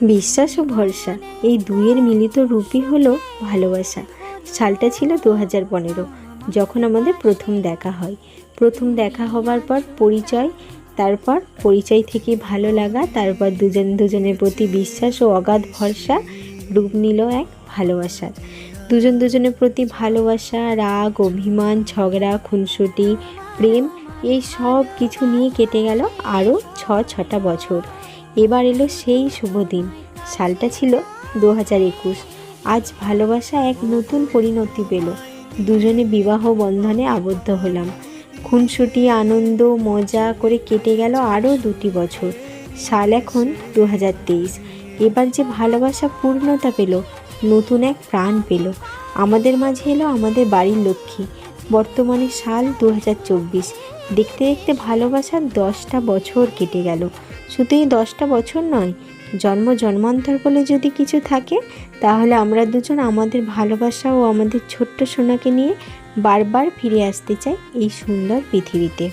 বিশ্বাস ও ভরসা, এই দুইয়ের মিলিত রূপই হলো ভালোবাসা। সালটা ছিল দু হাজার পনেরো, যখন আমাদের প্রথম দেখা হয়। প্রথম দেখা হবার পর পরিচয়, তারপর পরিচয় থেকে ভালো লাগা, তারপর দুজন দুজনের প্রতি বিশ্বাস ও অগাধ ভরসা রূপ নিল এক ভালোবাসার দুজন দুজনের প্রতি ভালোবাসা, রাগ, অভিমান, ঝগড়া, খুনসুটি, প্রেম, এই সব কিছু নিয়ে কেটে গেল আরও ছ ছটা বছর। এবার এলো সেই শুভ দিন। সালটা ছিল দু হাজার একুশ। আজ ভালোবাসা এক নতুন পরিণতি পেল। দুজনে বিবাহ বন্ধনে আবদ্ধ হলাম। খুনসুটি, আনন্দ, মজা করে কেটে গেল আরও দুটি বছর। সাল এখন দু হাজার তেইশ। এবার যে ভালোবাসা পূর্ণতা পেল, নতুন এক প্রাণ পেল। আমাদের মাঝে এলো আমাদের বাড়ির লক্ষ্মী। বর্তমানে সাল দু হাজার চব্বিশ। দেখতে দেখতে ভালোবাসার দশটা বছর কেটে গেল। শুধু এই দশটা বছর নয়, জন্ম জন্মান্তর বলে যদি কিছু থাকে, তাহলে আমরা দুজন আমাদের ভালোবাসা ও আমাদের ছোট্ট সোনাকে নিয়ে বারবার ফিরে আসতে চাই এই সুন্দর পৃথিবীতে।